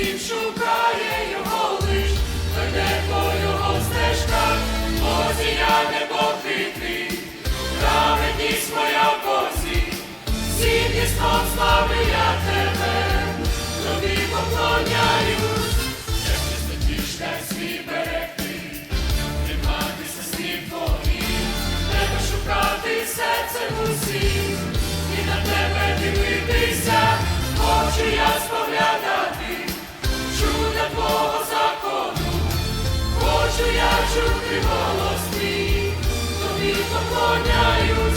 світ шукає його лиш, веде по його стежках, Озія непохитний, праведність моя посі, всі дійсно слави. чути голос твій, тобі поклоняю.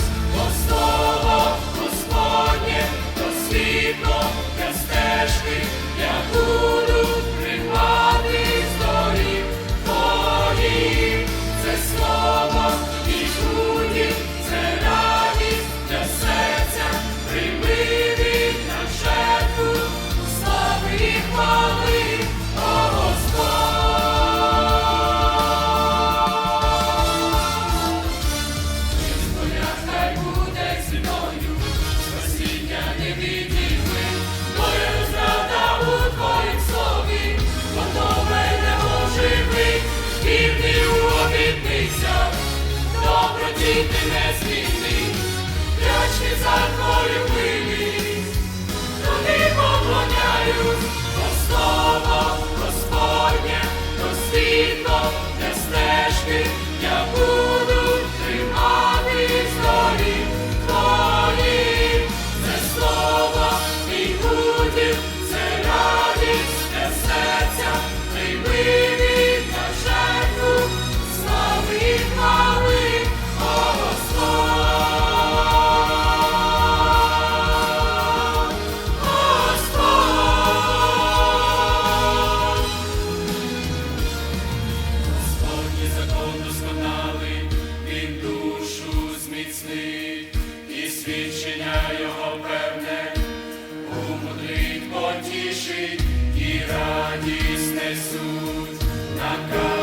світи не зміни, вдячні за твою милість. тішить і радість несуть. на